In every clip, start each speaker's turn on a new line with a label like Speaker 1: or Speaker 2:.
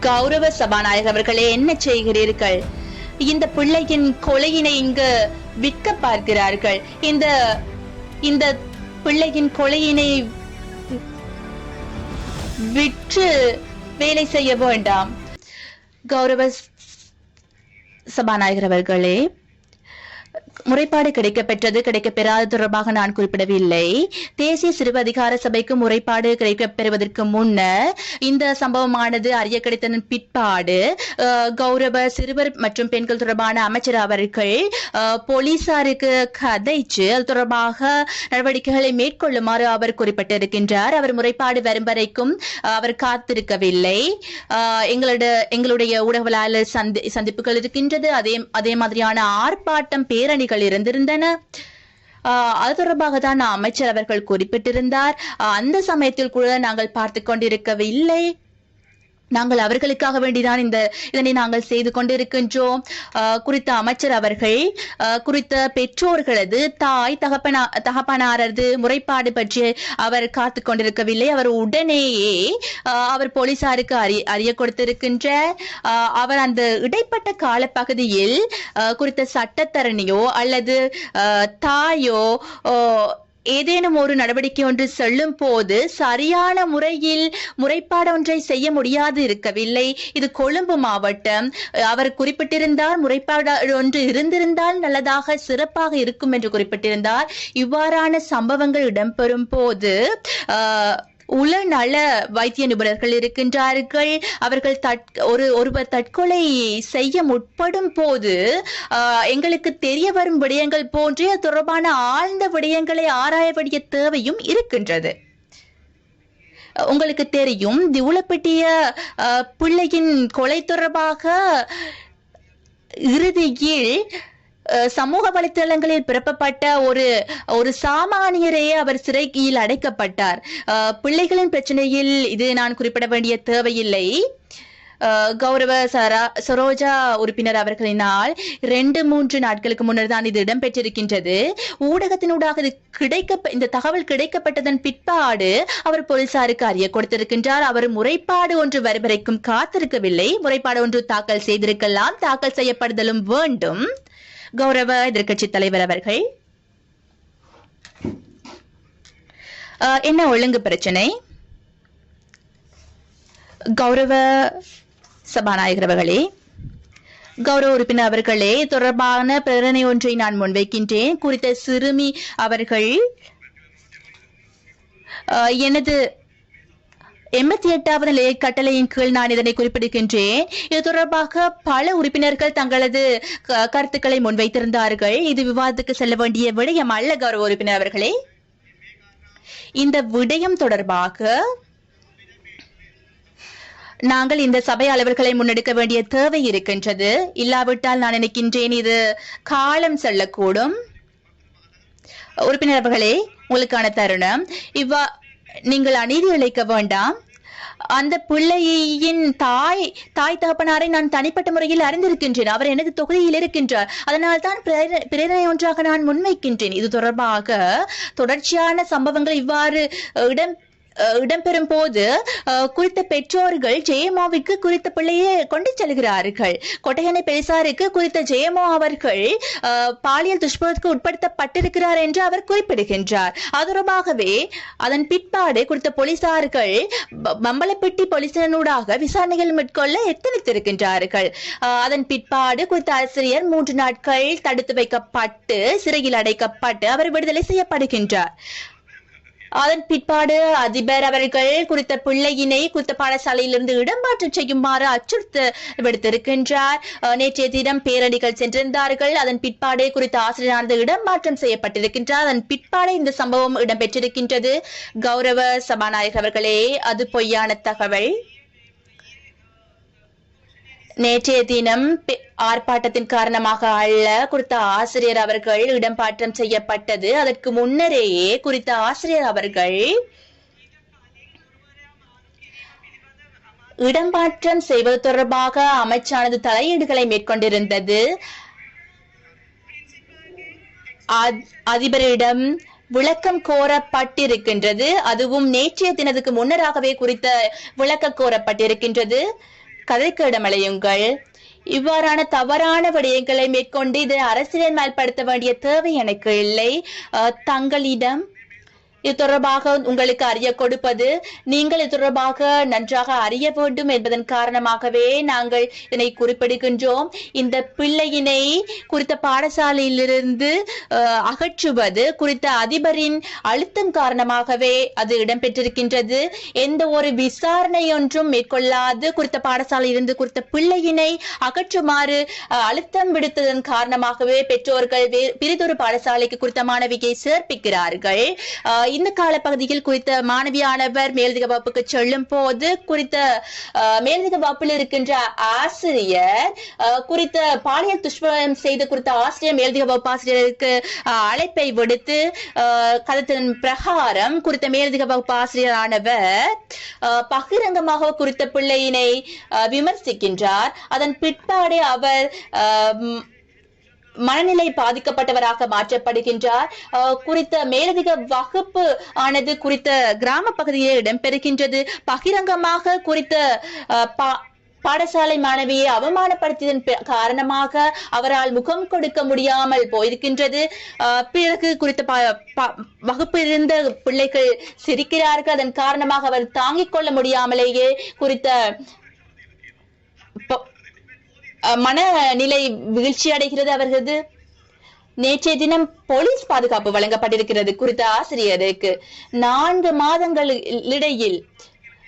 Speaker 1: கௌரவ சபாநாயகர் அவர்களே என்ன செய்கிறீர்கள்? இந்த பிள்ளையின் கொலையினை இங்கு விற்க பார்க்கிறார்கள். இந்த இந்த பிள்ளையின் கொலையினை விற்று வேலை செய்ய வேண்டாம். கௌரவ சபாநாயகர் அவர்களே முறைப்பாடு கிடைக்கப்பெற்றது கிடைக்கப்பெறாது தொடர்பாக நான் குறிப்பிடவில்லை. தேசிய சிறுவ அதிகார சபைக்கு முறைப்பாடு கிடைக்கப்பெறுவதற்கு முன்னர் இந்த சம்பவமானது அறிய கிடைத்ததன் பிற்பாடு கௌரவ சிறுவர் மற்றும் பெண்கள் தொடர்பான அமைச்சர் அவர்கள் போலீசாருக்கு கதைச்சு அது தொடர்பாக நடவடிக்கைகளை மேற்கொள்ளுமாறு அவர் குறிப்பிட்டிருக்கின்றார். அவர் முறைப்பாடு வரும் வரைக்கும் அவர் காத்திருக்கவில்லை. எங்களோட எங்களுடைய ஊடகவியலாளர் சந்தி சந்திப்புகள் இருக்கின்றது. அதே அதே மாதிரியான ஆர்ப்பாட்டம் பேரணிகள் இருந்திருந்தன. அது தொடர்பாக தான் அமைச்சர் அவர்கள் குறிப்பிட்டிருந்தார். அந்த சமயத்தில் கூட நாங்கள் பார்த்து கொண்டிருக்கவில்லை. நாங்கள் அவர்களுக்காக வேண்டிதான் இந்த இதனை நாங்கள் செய்து கொண்டிருக்கின்றோம். குறித்த அமைச்சர் அவர்கள் குறித்த பெற்றோர்களது தாய் தகப்பனா தகப்பனாரது முறைப்பாடு பற்றி அவர் காத்து கொண்டிருக்கவில்லை. அவர் உடனேயே அவர் போலீசாருக்கு அறி அறிய கொடுத்திருக்கின்ற அவர் அந்த இடைப்பட்ட காலப்பகுதியில் குறித்த சட்டத்தரணியோ அல்லது தாயோ ஏதேனும் ஒரு நடவடிக்கை ஒன்று செல்லும் போது சரியான முறையில் முறைப்பாடு ஒன்றை செய்ய முடியாது இருக்கவில்லை. இது கொழும்பு மாவட்டம். அவர் குறிப்பிட்டிருந்தார் முறைப்பாடு ஒன்று இருந்திருந்தால் நல்லதாக சிறப்பாக இருக்கும் என்று குறிப்பிட்டிருந்தார். இவ்வாறான சம்பவங்கள் இடம்பெறும் போது ஆஹ், உளநல வைத்திய நிபுணர்கள் இருக்கின்றார்கள். அவர்கள் ஒரு ஒருவர் தற்கொலை செய்ய முற்படும் போது எங்களுக்கு தெரிய வரும் விடயங்கள் போன்றே தொடர்பான ஆழ்ந்த விடயங்களை ஆராய வேண்டிய தேவையும் இருக்கின்றது. உங்களுக்கு தெரியும் திவுளப்பட்டிய உளப்பட்டிய பிள்ளையின் கொலை தொடர்பாக இறுதியில் சமூக வலைத்தளங்களில் பிறப்பப்பட்ட ஒரு ஒரு சாமானியரே அவர் சிறையில் அடைக்கப்பட்டார். பிள்ளைகளின் பிரச்சனையில் இது நான் குறிப்பிட வேண்டிய தேவையில்லை. கௌரவ சரா சரோஜா உறுப்பினர் அவர்களினால் ரெண்டு மூன்று நாட்களுக்கு முன்னர் தான் இது இடம்பெற்றிருக்கின்றது. ஊடகத்தினூடாக இது கிடைக்க இந்த தகவல் கிடைக்கப்பட்டதன் பிற்பாடு அவர் போலீசாருக்கு அறிய கொடுத்திருக்கின்றார். அவர் முறைப்பாடு ஒன்று வரும் வரைக்கும் காத்திருக்கவில்லை. முறைப்பாடு ஒன்று தாக்கல் செய்திருக்கலாம். தாக்கல் செய்யப்படுதலும் வேண்டும். கௌரவ எதிர்க்கட்சி தலைவர் அவர்கள். என்ன ஒழுங்கு பிரச்சனை? கௌரவ சபாநாயகர் அவர்களே கௌரவ உறுப்பினர் அவர்களே தொடர்பான பிரேரணை ஒன்றை நான் முன்வைக்கின்றேன். குறித்த சிறுமி அவர்கள் எனது எண்பத்தி எட்டாவது நிலைய கட்டளையின் கீழ் நான் இதனை குறிப்பிடுகின்றேன். இது தொடர்பாக பல உறுப்பினர்கள் தங்களது க- கருத்துக்களை முன்வைத்திருந்தார்கள். இது விவாதத்துக்கு செல்ல வேண்டிய விடயம் அல்ல கௌரவ உறுப்பினர் அவர்களே. இந்த விடயம் தொடர்பாக நாங்கள் இந்த சபை அளவர்களை முன்னெடுக்க வேண்டிய தேவை இருக்கின்றது. இல்லாவிட்டால் நான் நினைக்கின்றேன் இது காலம் செல்லக்கூடும். உறுப்பினர் அவர்களே உங்களுக்கான தருணம். இவ்வா நீங்கள் அநீதி இழைக்க வேண்டாம். அந்த பிள்ளையின் தாய் தாய் தகப்பனாரை நான் தனிப்பட்ட முறையில் அறிந்திருக்கின்றேன். அவர் எனது தொகுதியில் இருக்கின்றார். அதனால் தான் பிரேர- பிரேரணை ஒன்றாக நான் முன்வைக்கின்றேன். இது தொடர்பாக தொடர்ச்சியான சம்பவங்கள் இவ்வாறு இடம் இடம்பெறும் போது குறித்த பெற்றோர்கள் ஜெயமாவுக்கு குறித்த பிள்ளையை கொண்டு செல்கிறார்கள். கொட்டையனை பெரிசாருக்கு குறித்த ஜெயமோ அவர்கள் பாலியல் துஷ்பிரத்துக்கு உட்படுத்தப்பட்டிருக்கிறார் என்று அவர் குறிப்பிடுகின்றார். அது தொடர்பாகவே அதன் பிற்பாடு குறித்த போலீசார்கள் ப- போலீசினூடாக விசாரணைகள் மேற்கொள்ள எத்தனித்திருக்கின்றார்கள். அதன் பிற்பாடு குறித்த ஆசிரியர் மூன்று நாட்கள் தடுத்து வைக்கப்பட்டு சிறையில் அடைக்கப்பட்டு அவர் விடுதலை செய்யப்படுகின்றார். அதன் பிற்பாடு அதிபர் அவர்கள் குறித்த பிள்ளையினை குறித்த பாடசாலையிலிருந்து இடமாற்றம் செய்யுமாறு அச்சுறுத்த விடுத்திருக்கின்றார். நேற்றைய தினம் பேரணிகள் சென்றிருந்தார்கள். அதன் பிற்பாடு குறித்த ஆசிரியரானது இடமாற்றம் செய்யப்பட்டிருக்கின்றார். அதன் பிற்பாடு இந்த சம்பவம் இடம்பெற்றிருக்கின்றது. கௌரவ சபாநாயகர் அவர்களே அது பொய்யான தகவல். நேற்றைய தினம் ஆர்ப்பாட்டத்தின் காரணமாக அல்ல குறித்த ஆசிரியர் அவர்கள் இடமாற்றம் செய்யப்பட்டது. அதற்கு முன்னரேயே குறித்த ஆசிரியர் அவர்கள் இடமாற்றம் செய்வது தொடர்பாக அமைச்சானது தலையீடுகளை மேற்கொண்டிருந்தது. அதிபரிடம் விளக்கம் கோரப்பட்டிருக்கின்றது. அதுவும் நேற்றைய தினத்துக்கு முன்னராகவே குறித்த விளக்கம் கோரப்பட்டிருக்கின்றது. கதைக்கு இடமளையுங்கள் இவ்வாறான தவறான விடயங்களை மேற்கொண்டு இதை அரசியல் மேல்படுத்த வேண்டிய தேவை எனக்கு இல்லை. தங்களிடம் இது தொடர்பாக உங்களுக்கு அறிய கொடுப்பது நீங்கள் இது தொடர்பாக நன்றாக அறிய வேண்டும் என்பதன் காரணமாகவே நாங்கள் இதனை குறிப்பிடுகின்றோம். இந்த பிள்ளையினை குறித்த பாடசாலையிலிருந்து அகற்றுவது குறித்த அதிபரின் அழுத்தம் காரணமாகவே அது இடம்பெற்றிருக்கின்றது. எந்த ஒரு விசாரணை ஒன்றும் மேற்கொள்ளாது குறித்த பாடசாலையிலிருந்து குறித்த பிள்ளையினை அகற்றுமாறு அழுத்தம் விடுத்ததன் காரணமாகவே பெற்றோர்கள் பிரிதொரு பிறிதொரு பாடசாலைக்கு குறித்த மாணவியை சேர்ப்பிக்கிறார்கள். இந்த காலப்பகுதியில் குறித்த மாணவியானவர் மேலதிக வகுப்புக்கு செல்லும் போது குறித்த அஹ், மேலதிக வகுப்பில் இருக்கின்ற ஆசிரியர் குறித்த பாலியல் துஷ்பிரயம் செய்த குறித்த ஆசிரியர் மேலதிக வகுப்பு ஆசிரியருக்கு அஹ், அழைப்பை விடுத்து அஹ், கதத்தின் பிரகாரம் குறித்த மேலதிக வகுப்பு ஆசிரியரானவர் பகிரங்கமாக குறித்த பிள்ளையினை அஹ், விமர்சிக்கின்றார். அதன் பிற்பாடு அவர் அஹ், மனநிலை பாதிக்கப்பட்டவராக மாற்றப்படுகின்றார். அஹ், குறித்த மேலதிக வகுப்பு ஆனது குறித்த கிராம பகுதியில் இடம்பெறுகின்றது. பகிரங்கமாக குறித்த அஹ், பா- பாடசாலை மாணவியை அவமானப்படுத்தியதன் காரணமாக அவரால் முகம் கொடுக்க முடியாமல் போயிருக்கின்றது. அஹ், பிறகு குறித்த ப- ப- வகுப்பில் இருந்த பிள்ளைகள் சிரிக்கிறார்கள். அதன் காரணமாக அவர் தாங்கிக் கொள்ள முடியாமலேயே குறித்த மனநிலை வீழ்ச்சி அடைகிறது அவர்களது. நேற்றைய தினம் போலீஸ் பாதுகாப்பு வழங்கப்பட்டிருக்கிறது குறித்த ஆசிரியருக்கு. நான்கு மாதங்கள் இடையில்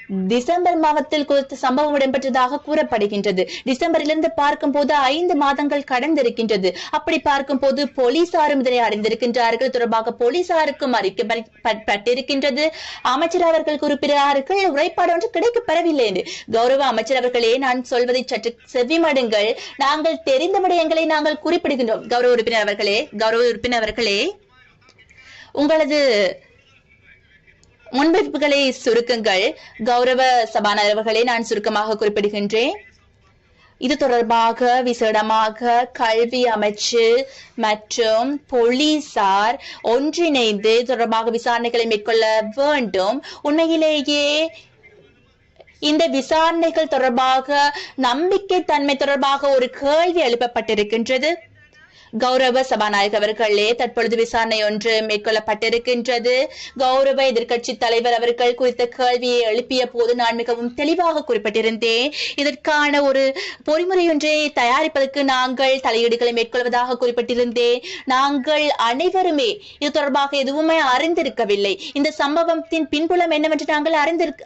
Speaker 1: டிசம்பர் மாதத்தில் குறித்த சம்பவம் இடம்பெற்றதாக கூறப்படுகின்றது. டிசம்பரிலிருந்து பார்க்கும் போது ஐந்து மாதங்கள் கடந்திருக்கின்றது. அப்படி பார்க்கும் போது போலீசாரும் இதனை அறிந்திருக்கின்றார்கள். தொடர்பாக போலீசாருக்கும் அறிக்கப்பட்டிருக்கின்றது அமைச்சர் அவர்கள் குறிப்பிடுகிறார்கள் உரைப்பாடு ஒன்று கிடைக்கப்பெறவில்லை என்று. கௌரவ அமைச்சர் அவர்களே நான் சொல்வதை சற்று செவிமடுங்கள். நாங்கள் தெரிந்த விடயங்களை நாங்கள் குறிப்பிடுகின்றோம். கௌரவ உறுப்பினர் அவர்களே கௌரவ உறுப்பினர் அவர்களே. உங்களது முன்வைப்புகளை சுருக்கங்கள். கௌரவ சபாநாயகர்களை நான் சுருக்கமாக குறிப்பிடுகின்றேன். இது தொடர்பாக விசேடமாக கல்வி அமைச்சு மற்றும் போலீசார் ஒன்றிணைந்து தொடர்பாக விசாரணைகளை மேற்கொள்ள வேண்டும். உண்மையிலேயே இந்த விசாரணைகள் தொடர்பாக நம்பிக்கை தன்மை தொடர்பாக ஒரு கேள்வி எழுப்பப்பட்டிருக்கின்றது. கௌரவ சபாநாயகர் அவர்களே தற்பொழுது விசாரணை ஒன்று மேற்கொள்ளப்பட்டிருக்கின்றது. கௌரவ எதிர்க்கட்சி தலைவர் அவர்கள் குறித்த கேள்வியை எழுப்பிய போது நான் மிகவும் தெளிவாக குறிப்பிட்டிருந்தேன். இதற்கான ஒரு பொறிமுறை ஒன்றை தயாரிப்பதற்கு நாங்கள் தலையீடுகளை மேற்கொள்வதாக குறிப்பிட்டிருந்தேன். நாங்கள் அனைவருமே இது தொடர்பாக எதுவுமே அறிந்திருக்கவில்லை. இந்த சம்பவத்தின் பின்புலம் என்னவென்று நாங்கள்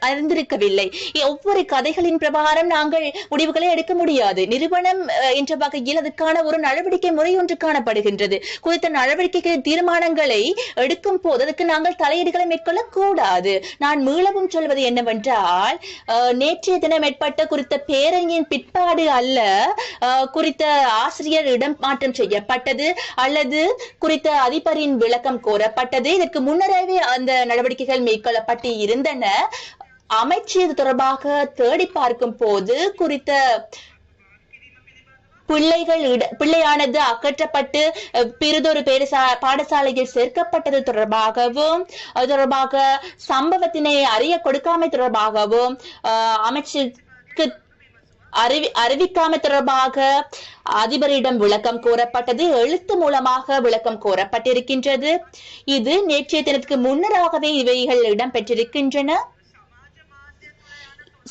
Speaker 1: அறிந்திருக்கவில்லை. ஒவ்வொரு கதைகளின் பிரகாரம் நாங்கள் முடிவுகளை எடுக்க முடியாது. நிறுவனம் அஹ், என்ற வகையில் அதுக்கான ஒரு நடவடிக்கை முறை ஒன்று என்று காணப்படுகின்றது. குறித்த நடவடிக்கைகளின் தீர்மானங்களை எடுக்கும் போது அதுக்கு நாங்கள் தலையீடுகளை மேற்கொள்ள கூடாது நான் மீளவும் சொல்வது என்னவென்றால் நேற்றைய தினம் ஏற்பட்ட குறித்த பேரணியின் பிற்பாடு அல்ல குறித்த ஆசிரியர் இடம் மாற்றம் செய்யப்பட்டது அல்லது குறித்த அதிபரின் விளக்கம் கோரப்பட்டது. இதற்கு முன்னரே அந்த நடவடிக்கைகள் மேற்கொள்ளப்பட்டு இருந்தன. அமைச்சர் இது தொடர்பாக தேடி பார்க்கும் போது குறித்த பிள்ளைகள் இட- பிள்ளையானது அகற்றப்பட்டு பிறிதொரு பேரசா பாடசாலையில் சேர்க்கப்பட்டது தொடர்பாகவும் தொடர்பாக சம்பவத்தினை அறிய கொடுக்காமை தொடர்பாகவும் அமைச்சருக்கு அறிவி அறிவிக்காமை தொடர்பாக அதிபரிடம் விளக்கம் கோரப்பட்டது. எழுத்து மூலமாக விளக்கம் கோரப்பட்டிருக்கின்றது. இது நேற்றைய தினத்துக்கு முன்னராகவே இவைகள் இடம்பெற்றிருக்கின்றன.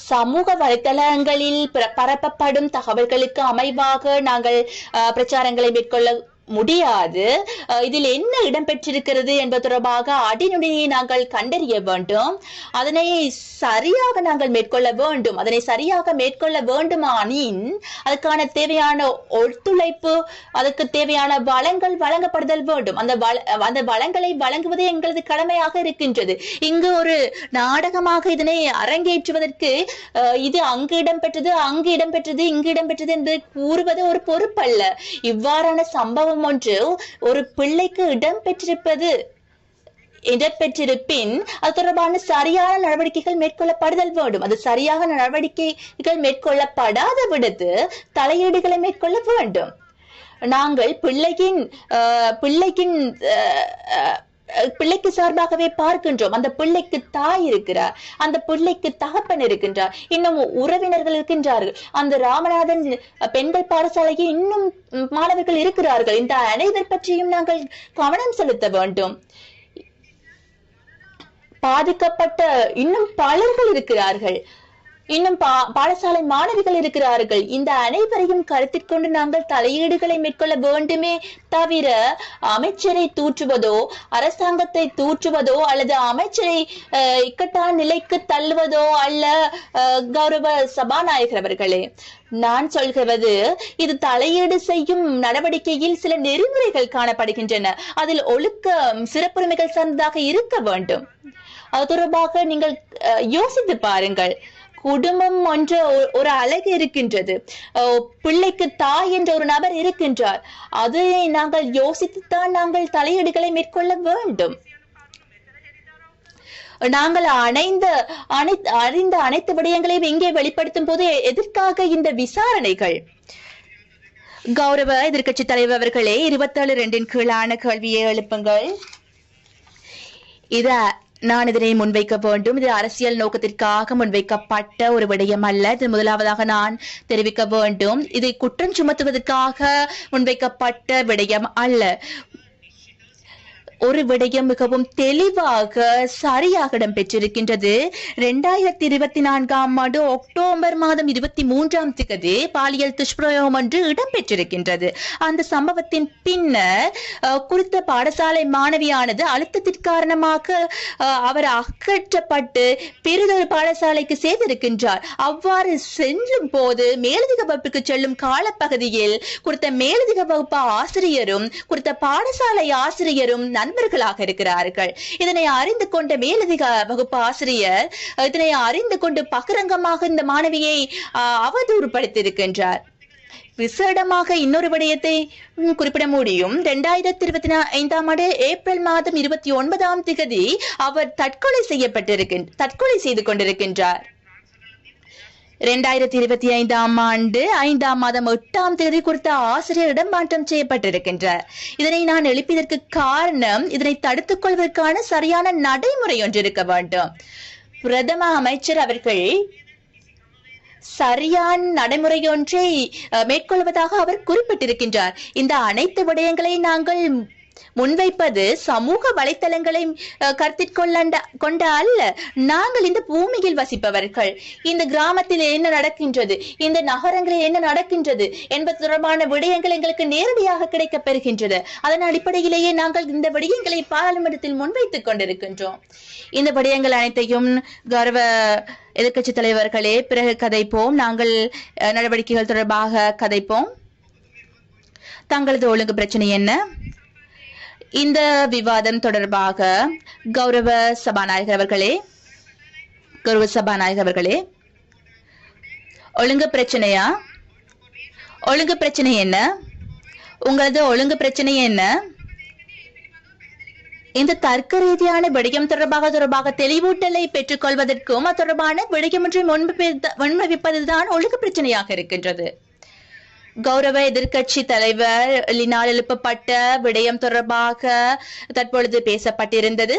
Speaker 1: சமூக வலைத்தளங்களில் பரப்பப்படும் தகவல்களுக்கு அமைவாக நாங்கள் பிரச்சாரங்களை மேற்கொள்ள முடியாது. இதில் என்ன இடம்பெற்றிருக்கிறது என்பது தொடர்பாக அடிநுடியை நாங்கள் கண்டறிய வேண்டும். அதனை சரியாக நாங்கள் மேற்கொள்ள வேண்டும். அதனை சரியாக மேற்கொள்ள வேண்டுமானின் அதுக்கான தேவையான ஒத்துழைப்பு அதுக்கு தேவையான வளங்கள் வழங்கப்படுதல் வேண்டும். அந்த வள- அந்த வளங்களை வழங்குவதே எங்களது கடமையாக இருக்கின்றது. இங்கு ஒரு நாடகமாக இதனை அரங்கேற்றுவதற்கு இது அங்கு இடம்பெற்றது அங்கு இடம்பெற்றது இங்கு இடம்பெற்றது என்று கூறுவது ஒரு பொறுப்பல்ல. இவ்வாறான சம்பவம் ஒன்று ஒரு பிள்ளைக்கு இடம்பெற்றிருப்பது இடம்பெற்றிருப்பின் அது தொடர்பான சரியான நடவடிக்கைகள் மேற்கொள்ளப்படுதல் வேண்டும். அது சரியாக நடவடிக்கைகள் மேற்கொள்ளப்படாத விடுத்து தலையீடுகளை மேற்கொள்ள வேண்டும். நாங்கள் பிள்ளையின் பிள்ளையின் பிள்ளைக்கு சார்பாகவே பார்க்கின்றோம். அந்த பிள்ளைக்கு தாய் இருக்கிறார். அந்த பிள்ளைக்கு தகப்பன் இருக்கின்றார். இன்னும் உறவினர்கள் இருக்கின்றார்கள். அந்த ராமநாதன் பெண்கள் பாடசாலையில் இன்னும் மாணவர்கள் இருக்கிறார்கள். இந்த அனைவர் பற்றியும் நாங்கள் கவனம் செலுத்த வேண்டும். பாதிக்கப்பட்ட இன்னும் பலர்கள் இருக்கிறார்கள். இன்னும் பா- பாடசாலை மாணவிகள் இருக்கிறார்கள். இந்த அனைவரையும் கருத்தில் கொண்டு நாங்கள் தலையீடுகளை மேற்கொள்ள வேண்டுமே தவிர அமைச்சரை தூற்றுவதோ அரசாங்கத்தை தூற்றுவதோ அல்லது அமைச்சரை இக்கட்டான நிலைக்கு தள்ளுவதோ அல்ல கௌரவ சபாநாயகர் அவர்களே. நான் சொல்கிறது இது தலையீடு செய்யும் நடவடிக்கையில் சில நெறிமுறைகள் காணப்படுகின்றன. அதில் ஒழுக்கம் சிறப்புரிமைகள் சார்ந்ததாக இருக்க வேண்டும். அது தொடர்பாக நீங்கள் அஹ், யோசித்து பாருங்கள். குடும்பம் என்ற ஒரு- அழகு இருக்கின்றது. பிள்ளைக்கு தாய் என்ற ஒரு நபர் இருக்கின்றார். அதை நாங்கள் யோசித்துத்தான் நாங்கள் தலையீடுகளை மேற்கொள்ள வேண்டும். நாங்கள் அணைந்த அனைத்து அறிந்த அனைத்து விடயங்களையும் இங்கே வெளிப்படுத்தும் போது எதற்காக இந்த விசாரணைகள்? கௌரவ எதிர்க்கட்சி தலைவர் அவர்களே இருபத்தேழு ரெண்டின் கீழான கேள்வியை எழுப்புங்கள். இத நான் இதனை முன்வைக்க வேண்டும். இது அரசியல் நோக்கத்திற்காக முன்வைக்கப்பட்ட ஒரு விடயம் அல்ல. இது முதலாவதாக நான் தெரிவிக்க வேண்டும். இதை குற்றம் சுமத்துவதற்காக முன்வைக்கப்பட்ட விடயம் அல்ல. ஒரு விடயம் மிகவும் தெளிவாக சரியாக இடம்பெற்றிருக்கின்றது. இரண்டாயிரத்தி இருபத்தி நான்காம் ஆண்டு அக்டோபர் மாதம் இருபத்தி மூன்றாம் திகதி பாலியல் துஷ்பிரயோகம் ஒன்று இடம்பெற்றிருக்கின்றது. அந்த சம்பவத்தின் பின்னர் குறித்த பாடசாலை மாணவியானது அழுத்தத்தின் காரணமாக அஹ், அவர் அகற்றப்பட்டு பெரிதொரு பாடசாலைக்கு சேர்ந்திருக்கின்றார். அவ்வாறு செல்லும் போது மேலதிக வகுப்புக்கு செல்லும் காலப்பகுதியில் குறித்த மேலதிக வகுப்பு ஆசிரியரும் குறித்த பாடசாலை ஆசிரியரும் நன் நண்பர்களாக இருக்கிறார்கள். இதனை அறிந்து கொண்ட மேலதிக வகுப்பு ஆசிரியர் இதனை அறிந்து கொண்டு பகிரங்கமாக இந்த மாணவியை அவதூறுபடுத்தியிருக்கின்றார். விசேடமாக இன்னொரு விடயத்தை குறிப்பிட முடியும். இரண்டாயிரத்தி இருபத்தி ஐந்தாம் ஆண்டு ஏப்ரல் மாதம் இருபத்தி ஒன்பதாம் திகதி அவர் தற்கொலை செய்யப்பட்டிருக்கின்ற தற்கொலை செய்து கொண்டிருக்கின்றார். இரண்டாயிரத்தி இருபத்தி ஐந்தாம் ஆண்டு ஐந்தாம் மாதம் எட்டாம் தேதி குறித்த ஆசிரியர் இடமாற்றம் செய்யப்பட்டிருக்கின்றார். இதனை நான் எழுப்பியதற்கு காரணம் இதனை தடுத்துக் கொள்வதற்கான சரியான நடைமுறை ஒன்று இருக்க வேண்டும். பிரதம அமைச்சர் அவர்கள் சரியான நடைமுறை ஒன்றை மேற்கொள்வதாக அவர் குறிப்பிட்டிருக்கின்றார். இந்த அனைத்து விடயங்களை நாங்கள் முன்வைப்பது சமூக வலைத்தளங்களை கருத்திற்கொள்ள கருத்தில் கொண்ட அல்ல நாங்கள் இந்த பூமியில் வசிப்பவர்கள். இந்த கிராமத்தில் என்ன நடக்கின்றது? இந்த நகரங்களில் என்ன நடக்கின்றது? என்பது தொடர்பான விடயங்கள் எங்களுக்கு நேரடியாக கிடைக்கப் பெறுகின்றது. அதன் அடிப்படையிலேயே நாங்கள் இந்த விடயங்களை பாராளுமன்றத்தில் முன்வைத்துக் கொண்டிருக்கின்றோம். இந்த விடயங்கள் அனைத்தையும் கௌரவ எதிர்கட்சி தலைவர்களே பிறகு கதைப்போம். நாங்கள் அஹ், நடவடிக்கைகள் தொடர்பாக கதைப்போம். தங்களது ஒழுங்கு பிரச்சனை என்ன? இந்த விவாதம் தொடர்பாக கௌரவ சபாநாயகர் அவர்களே கௌரவ சபாநாயகர் அவர்களே ஒழுங்கு பிரச்சனையா? ஒழுங்கு பிரச்சனை என்ன? உங்களது ஒழுங்கு பிரச்சனை என்ன? இந்த தர்க்க ரீதியான விடயம் தொடர்பாக தொடர்பாக தெளிவூட்டலை பெற்றுக்கொள்வதற்கும் அது தொடர்பான விடயம் ஒன்றை முன்வைப்பது- முன்வைப்பதுதான் ஒழுங்கு பிரச்சனையாக இருக்கின்றது. கௌரவ எதிர்க்கட்சி தலைவர் லினால் எழுப்பப்பட்ட விடயம் தொடர்பாக தற்பொழுது பேசப்பட்டிருந்தது.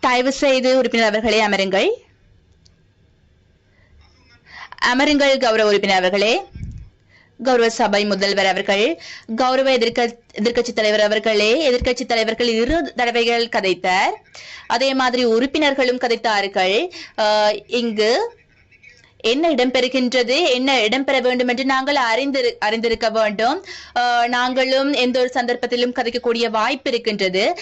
Speaker 1: தயவு செய்து உறுப்பினர் அவர்களே அமருங்கள். அமருங்கள் கௌரவ உறுப்பினர் அவர்களே. கௌரவ சபை முதல்வர் அவர்கள் கௌரவ எதிர்க்க எதிர்க்கட்சி தலைவர் அவர்களே எதிர்க்கட்சி தலைவர்கள் இரு தடவைகள் கதைத்தார். அதே மாதிரி உறுப்பினர்களும் கதைத்தார்கள். ஆஹ், இங்கு என்ன இடம்பெறுகின்றது? என்ன இடம்பெற வேண்டும் என்று நாங்கள் அறிந்திரு அறிந்திருக்க வேண்டும். நாங்களும் எந்த ஒரு சந்தர்ப்பத்திலும் கதைக்கக்கூடிய வாய்ப்பு இருக்கின்றது.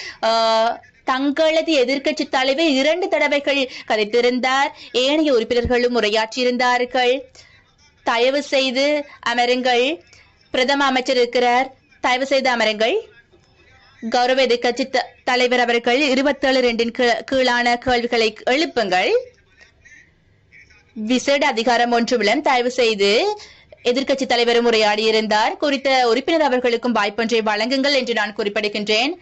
Speaker 1: தங்களது எதிர்க்கட்சி தலைவர் இரண்டு தடவைகள் கதைத்திருந்தார் ஏனைய உறுப்பினர்களும் உரையாற்றியிருந்தார்கள். தயவு செய்து அமருங்கள். பிரதம அமைச்சர் இருக்கிறார். தயவு செய்து அமருங்கள். கௌரவ எதிர்க்கட்சி த- தலைவர் அவர்கள் இருபத்தேழு ரெண்டின் கீழான கேள்விகளை எழுப்புங்கள். விசேட அதிகாரம் ஒன்றுமிடம் தயவு செய்து எதிர்க்கட்சி தலைவரும் உரையாடியிருந்தார். குறித்த உறுப்பினர் அவர்களுக்கும் வாய்ப்பொன்றை வழங்குங்கள் என்று நான் குறிப்பிடுகின்றேன்.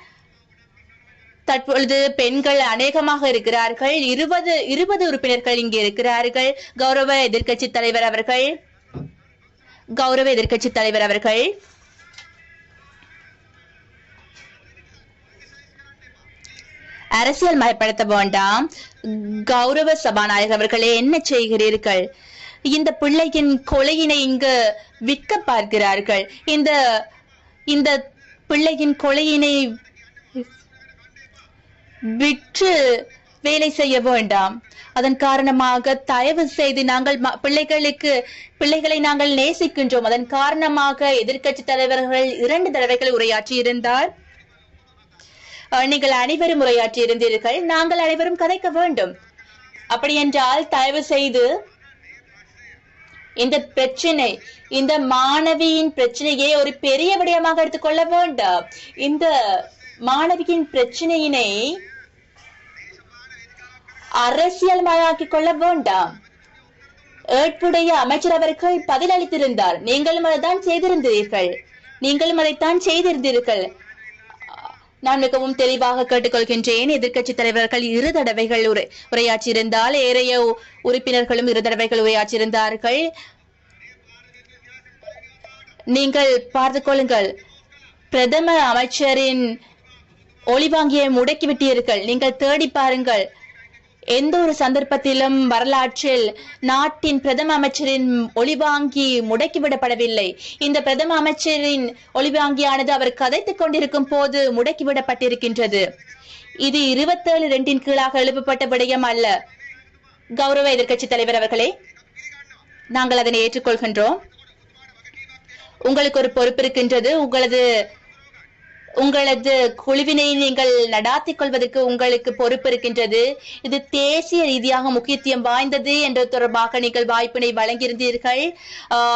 Speaker 1: தற்பொழுது பெண்கள் அநேகமாக இருக்கிறார்கள். இருபது இருபது உறுப்பினர்கள் இங்கே இருக்கிறார்கள். கௌரவ எதிர்க்கட்சி தலைவர் அவர்கள் கௌரவ எதிர்க்கட்சி தலைவர் அவர்கள். அரசியல் மயப்படுத்த வேண்டாம். கௌரவ சபாநாயகர் அவர்களே என்ன செய்கிறீர்கள்? இந்த பிள்ளையின் கொலையினை இங்கு விற்க பார்க்கிறார்கள். இந்த இந்த பிள்ளையின் கொலையினை விற்று வேலை செய்ய வேண்டாம். அதன் காரணமாக தயவு செய்து நாங்கள் பிள்ளைகளுக்கு பிள்ளைகளை நாங்கள் நேசிக்கின்றோம். அதன் காரணமாக எதிர்க்கட்சி தலைவர்கள் இரண்டு தடவைகள் உரையாற்றி இருந்தார் நீங்கள் அனைவரும் உரையாற்றி இருந்தீர்கள் நாங்கள் அனைவரும் கதைக்க வேண்டும். அப்படி என்றால் தயவு செய்து இந்த பிரச்சனை இந்த மாணவியின் பிரச்சனையை ஒரு பெரிய விடயமாக எடுத்துக்கொள்ள வேண்டாம். இந்த மாணவியின் பிரச்சனையினை அரசியல் அரசியல்மயமாக்கிக் கொள்ள வேண்டாம். ஏற்புடைய அமைச்சர் அவர்கள் பதிலளித்திருந்தார். நீங்களும் அதைத்தான் செய்திருந்தீர்கள். நீங்களும் அதைத்தான் செய்திருந்தீர்கள். நான் மிகவும் தெளிவாக கேட்டுக்கொள்கின்றேன். எதிர்க்கட்சி தலைவர்கள் இரு தடவைகள் உரை உரையாற்றியிருந்தால் ஏறைய உறுப்பினர்களும் இரு தடவைகள் உரையாற்றியிருந்தார்கள். நீங்கள் பார்த்து கொள்ளுங்கள். பிரதம அமைச்சரின் ஒளிவாங்கியை முடக்கிவிட்டீர்கள் நீங்கள் தேடி பாருங்கள். எந்த ஒரு சந்தர்ப்பத்திலும் வரலாற்றில் நாட்டின் பிரதம அமைச்சரின் ஒளிவாங்கி முடக்கிவிடப்படவில்லை இந்த பிரதம அமைச்சரின் ஒளிவாங்கியானது அவர் கதைத்துக் கொண்டிருக்கும் போது முடக்கிவிடப்பட்டிருக்கின்றது இது இருபத்தேழு ரெண்டின் கீழாக எழுப்பப்பட்ட விடயம் அல்ல. கௌரவ எதிர்க்கட்சி தலைவர் அவர்களே நாங்கள் அதனை ஏற்றுக்கொள்கின்றோம். உங்களுக்கு ஒரு பொறுப்பு இருக்கின்றது. உங்களது உங்களது குழுவினை நீங்கள் நடாத்திக் கொள்வதற்கு உங்களுக்கு பொறுப்பு இருக்கின்றது. இது தேசிய ரீதியாக முக்கியத்துவம் வாய்ந்தது என்ற தொடர்பாக நீங்கள் வாய்ப்பினை வழங்கியிருந்தீர்கள்.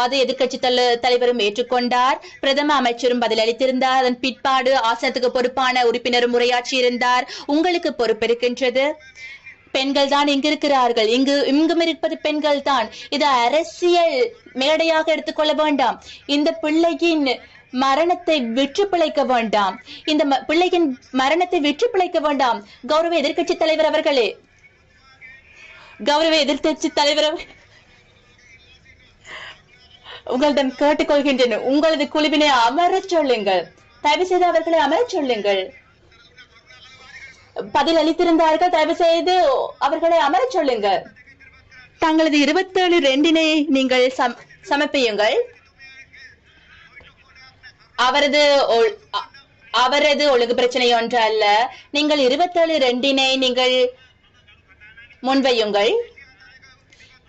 Speaker 1: அது எதிர்க்கட்சி தலைவரும் ஏற்றுக்கொண்டார். பிரதம அமைச்சரும் பதிலளித்திருந்தார் அதன் பிற்பாடு ஆசனத்துக்கு பொறுப்பான உறுப்பினரும் உரையாற்றியிருந்தார். உங்களுக்கு பொறுப்பு இருக்கின்றது. பெண்கள் தான் இங்கு இருக்கிறார்கள் இங்கு இங்கும் இருப்பது பெண்கள் தான். இது அரசியல் மேடையாக எடுத்துக்கொள்ள வேண்டாம். இந்த பிள்ளையின் மரணத்தை விற்று பிழைக்க வேண்டாம். இந்த பிள்ளையின் மரணத்தை விற்று பிழைக்க வேண்டாம். கௌரவ எதிர்க்கட்சி தலைவர் அவர்களே. கௌரவ எதிர்கட்சி தலைவர் உங்களிடம் கேட்டுக்கொள்கின்றேன். உங்களது குழுவினை அமரச் சொல்லுங்கள். தயவு செய்து அவர்களை அமரச் சொல்லுங்கள். பதில் அளித்திருந்தார்கள் தயவு செய்து அவர்களை அமரச் சொல்லுங்கள். தங்களது இருபத்தேழு ரெண்டினை நீங்கள் சமர்ப்பியுங்கள். அவரது ஒ- அவரது ஒழுங்கு பிரச்சனை ஒன்று அல்ல. நீங்கள் இருபத்தேழு ரெண்டினை நீங்கள் முன்வையுங்கள்.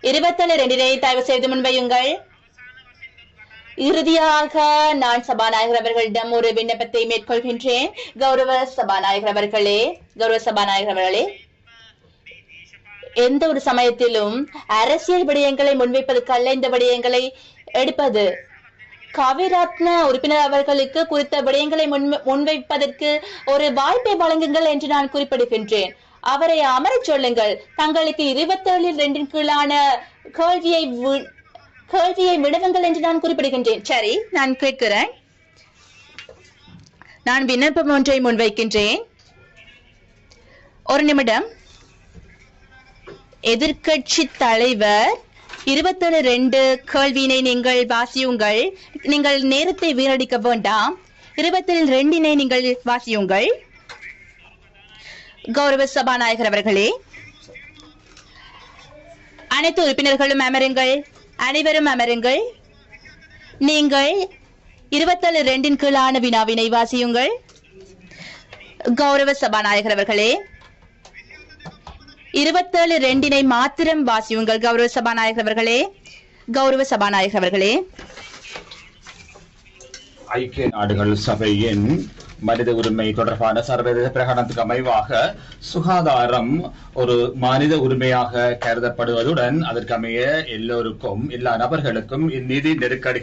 Speaker 1: இருபத்தேழு ரெண்டினை தயவு செய்து முன்வையுங்கள். இறுதியாக நான் சபாநாயகர் அவர்களிடம் ஒரு விண்ணப்பத்தை மேற்கொள்கின்றேன். கௌரவ சபாநாயகர் அவர்களே கௌரவ சபாநாயகர் அவர்களே. எந்த ஒரு சமயத்திலும் அரசியல் விடயங்களை முன்வைப்பதற்கல்ல இந்த விடயங்களை எடுப்பது கவிரத்ன உறுப்பினர் அவர்களுக்கு குறித்த விடயங்களை முன்- முன்வைப்பதற்கு ஒரு வாய்ப்பை வழங்குங்கள் என்று நான் குறிப்பிடுகின்றேன். அவரை அமரச் சொல்லுங்கள். தங்களுக்கு இருபத்தேழு ரெண்டின் கீழான கேள்வியை கேள்வியை விடவுங்கள் என்று நான் குறிப்பிடுகின்றேன். சரி நான் கேட்கிறேன். நான் விண்ணப்பம் ஒன்றை முன்வைக்கின்றேன். ஒரு நிமிடம். எதிர்கட்சி தலைவர் இருபத்தேழு ரெண்டு கேள்வியினை நீங்கள் வாசியுங்கள். நீங்கள் நேரத்தை வீணடிக்க வேண்டாம். இருபத்தேழு ரெண்டினை நீங்கள் வாசியுங்கள். கௌரவ சபாநாயகர் அவர்களே அனைத்து உறுப்பினர்களும் அமருங்கள். அனைவரும் அமருங்கள். நீங்கள் இருபத்தேழு ரெண்டின் கீழான வினாவினை வாசியுங்கள். கௌரவ சபாநாயகர் அவர்களே இருபத்தேழு ரெண்டினை மாத்திரம் வாசியுங்கள் கௌரவ சபாநாயகர் அவர்களே. கௌரவ சபாநாயகர் அவர்களே.
Speaker 2: ஐக்கிய நாடுகள் சபையின் மனித உரிமை தொடர்பான சர்வதேச பிரகடனத்துக்கு அமைவாக சுகாதாரம் ஒரு மனித உரிமையாக கருதப்படுவதுடன் அதற்கமைய எல்லோருக்கும் எல்லா நபர்களுக்கும் இந்நிதி நெருக்கடி